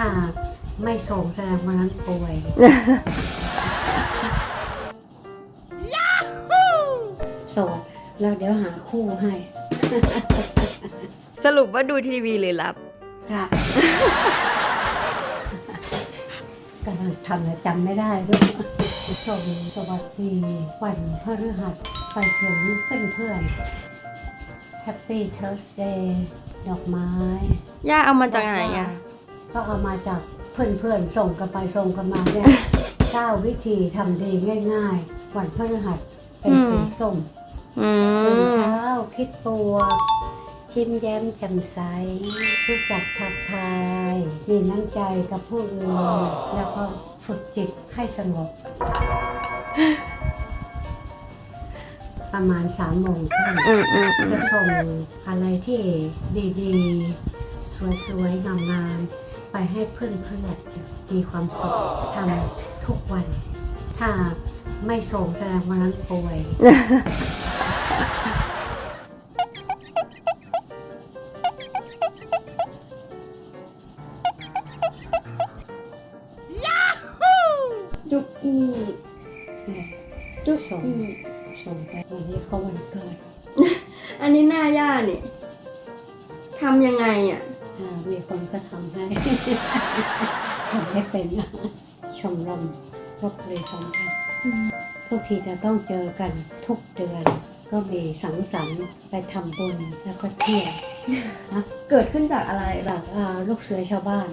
ถ้าไม่ส่งแสดงว่านั้นป่วย โสดแล้วเดี๋ยวหาคู่ให้ สรุปว่าดูทีวีหรือรับ ค่ะกำลังทำแล้วจำไม่ได้ด้วยส่งสวัสดีวันพฤหัสไปถึงเพื่อนเพื่อนแฮปปี้เท r ร์สเดย์ดอกไม้ ย่าเอามาจากไหนอะ ก็เอามาจากเพื่อนๆส่งกันไปส่งกันมาเนี่ยเก้าวิธีทำดีง่ายๆ วันพฤหัสเป็นอืมสีส้มอืตื่นมเช้าคิดตัวชิมแย้มแจ่มใสรู้จักทักทาย มีน้ำใจกับผู้อื่น แล้วก็ฝึกจิตให้สงบ ประมาณสามโมงครึ่งอืมอืมอืมจะส่งอะไรที่ดีๆ สวยๆงามๆ ไปให้เพื่อนๆมีความสุขทำทุกวัน ถ้าไม่ส่งแสดงว่านั้นป่วย จุกอีจุดส่งส่งไปวันนี้เขาวันเกิด อันนี้หน้าย่านี่ทำยังไงอะอ่า มีคนก็ทำให้ทำให้เป็นชมรมรบเลยสัมพันธ์ทุกทีจะต้องเจอกันทุกเดือน ก็มีสังสรรค์ไปทำบุญแล้วก็เที่ยวเกิดขึ้นจากอะไรแบแบบบอ่าลูกเสือชาวบ้าน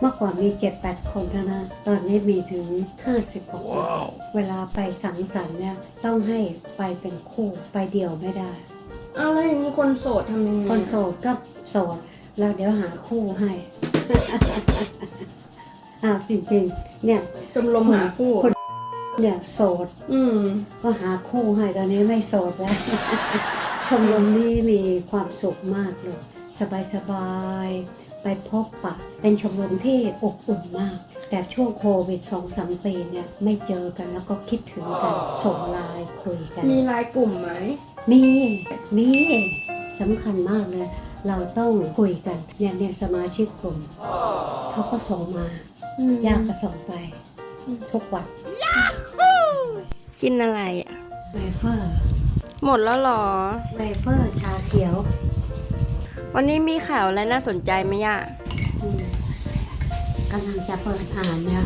เมื่อก่อนมีเจ็ดแปดคนเท่านั้นตอนนี้มีถึงห้าสิบกว่าคนเวลาไปสังสรรค์เนี่ยต้องให้ไปเป็นคู่ไปเดี่ยวไม่ได้ เอาแล้วอย่างนี้คนโสดทำยังไงคนโสดก็ โสดแล้วเดี๋ยวหาคู่ให้อ้าวจริงๆ เนี่ยจมลมหาคู่คนเนี่ยโสด อืมก็หาคู่ให้ตอนนี้ไม่โสดแล้วชมรมนี้มีความสุขมากเลยสบายๆ ไปพบปะ เป็นชมรมที่อบอุ่นมาก แต่ช่วงโควิดสองสามปีเนี่ย ไม่เจอกันแล้วก็คิดถึงกันส่งไลน์คุยกัน มีไลายกลุ่มไหม มี มีสำคัญมากเลย เราต้องคุยกันเนี่ยเนี่ยสมาชิกกลุ่มเขาก็ส่งมาอืมยากก็ส่งไปทุกวันกินอะไรอะ เวเฟอร์หมดแล้วเหรอ เวเฟอร์ชาเขียววันนี้มีข่าวอะไรน่าสนใจไหมย่าอืมกำลังจะเปิดอ่านเนี่ย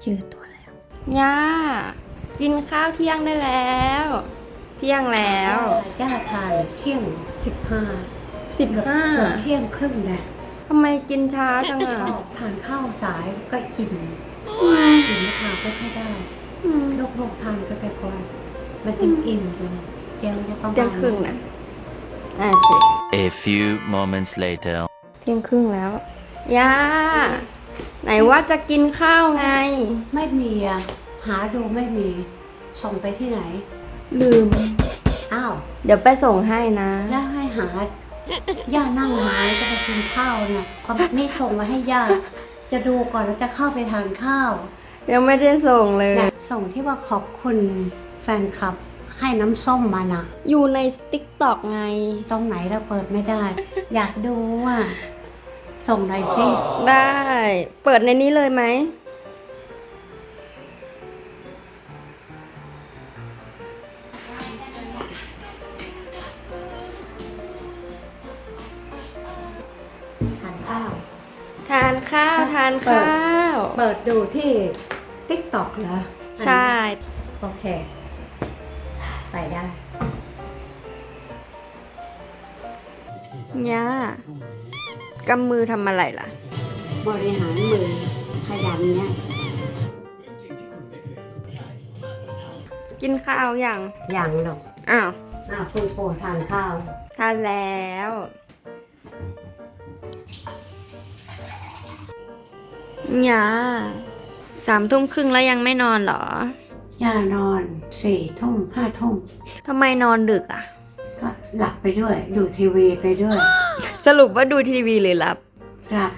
เจอตัวแล้วย่ากินข้าวเที่ยงได้แล้ว เที่ยงแล้วย่าทานเที่ยงสิบห้าสิบห้าเกือบเที่ยงครึ่งแหละทำไมกินช้าจังอะทานข้าวสายก็อิ่มอิ่มทานก็ไม่ได้อืมโรคโรคทานก็ไปก่อนมันจึงอิ่มเลยเที่ยงจะประมาณเที่ยงครึ่งนะอ่าสิ A few moments later. เที่ยงครึ่งแล้วย่า ไหนว่าจะกินข้าวไง ไม่มีอะ หาดูไม่มี ส่งไปที่ไหน ลืม อ้าว เดี๋ยวไปส่งให้นะ แล้วให้หา ย่านั่งหาจะไปกินข้าวเนี่ยพอไม่ส่งมาให้ย่า จะดูก่อนแล้วจะเข้าไปทานข้าว ยังไม่ได้ส่งเลยเนี่ยส่งที่ว่าขอบคุณแฟนคลับให้น้ำส้มมานะอยู่ในติ๊กต็อกไง ตรงไหนเราเปิดไม่ได้ อยากดูอะ ส่งหน่อยสิ ได้ เปิดในนี้เลยไหม ทานข้าว ทานข้าว ทานข้าว เปิดดูที่ ติ๊กต็อกเหรอใช่ โอเค ไปได้ย่า กำมือทำอะไรล่ะ บริหารมือขยันเนี่ย กินข้าวยังอย่างหรอกอ้าวอ้าวคุณปู่ทานข้าว ทานแล้วย่าสามทุ่มครึ่งแล้วยังไม่นอนเหรอ ย่านอนสี่ทุ่มห้าทุ่มทำไมนอนดึกอะ ก็หลับไปด้วย ดูทีวีไปด้วย สรุปว่าดูทีวีหรือหลับครับ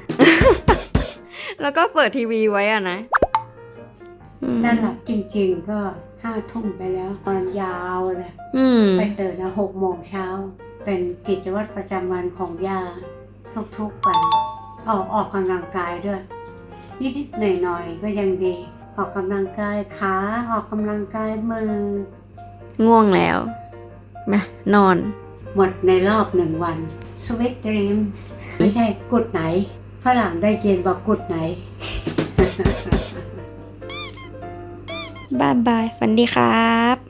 แล้วก็เปิดทีวีไว้อะนะอืมนั่นหลับจริงๆก็ห้าทุ่มไปแล้วนอนยาวเลย อืม ไปตื่นนะหกโมงเช้า เป็นกิจวัตรประจำวันของย่าทุกๆวันออกออกกำลังกายด้วย นิดๆหน่อยๆก็ยังดี ออกกำลังกายขาออกกำลังกายมือ ง่วงแล้วมานอน หมดในรอบหนึ่งวัน Sweet Dream ไม่ใช่กุดไหน ฝรั่งได้ยินบอกกุดไหน บายบายฝันดีครับ